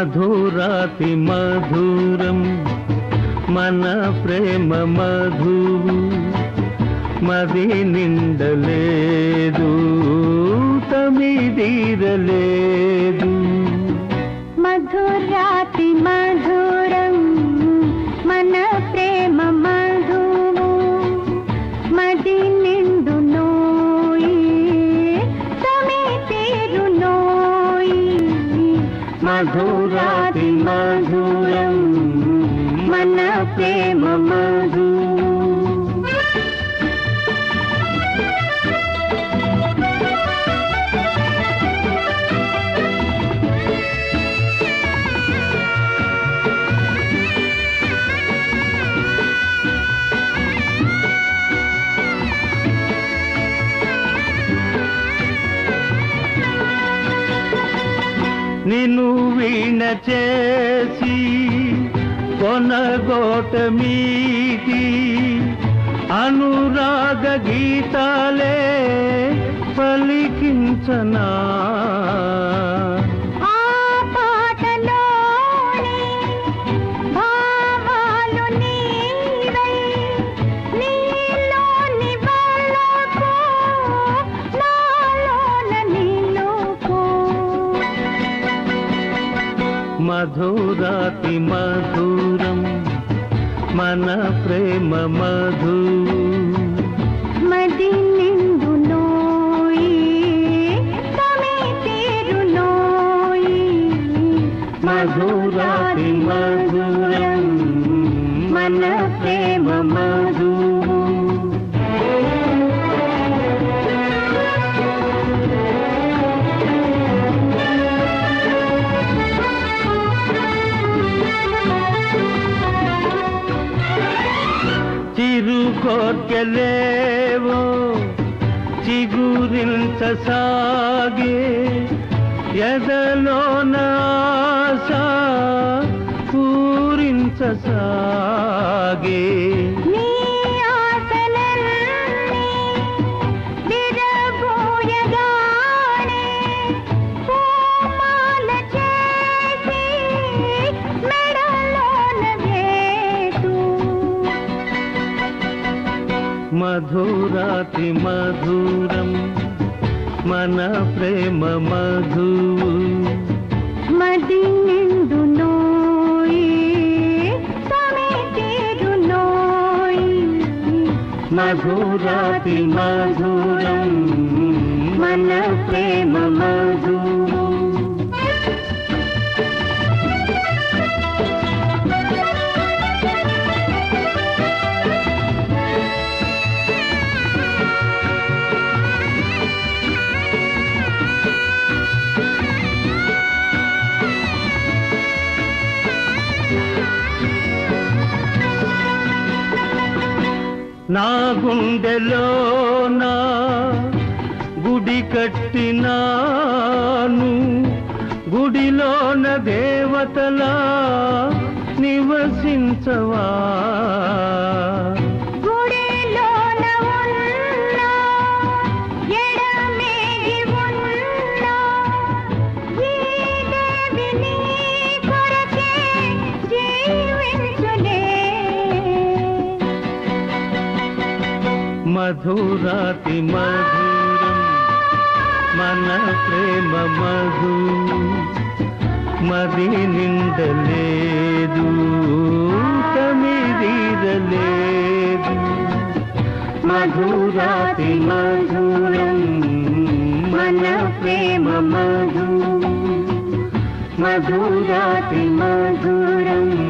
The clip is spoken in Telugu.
మధురాతి మధురం మన ప్రేమ మధు మది నిండలేదు తమిదీరలేదు మధురాతి మధురం మన ప్రేమ నిన్ను వీణ చేసి కొనగోట మీటి అనురాగ గీతాలే పలికించనా. మధురాతి మధురం మన ప్రేమ మధు. మది నోయి మధురాతి మధురం మన ప్రేమ మధు. చిరు కోర్కెలేవో చిగురించ సాగే ఎదలోన మధురాతి మధురం మన ప్రేమ మధు మది నిండు మధురాతి మధురం మన ప్రేమ మధు నా గుండెలోన గుడి కట్టినాను. గుడిలోన దేవతలా నివసించవా? మధురాతి మధురం మన ప్రేమ మధు మది నిండలేదు తమిదీరలేదు మధురాతి మధురం మన ప్రేమ మధు మధురాతి మధురం.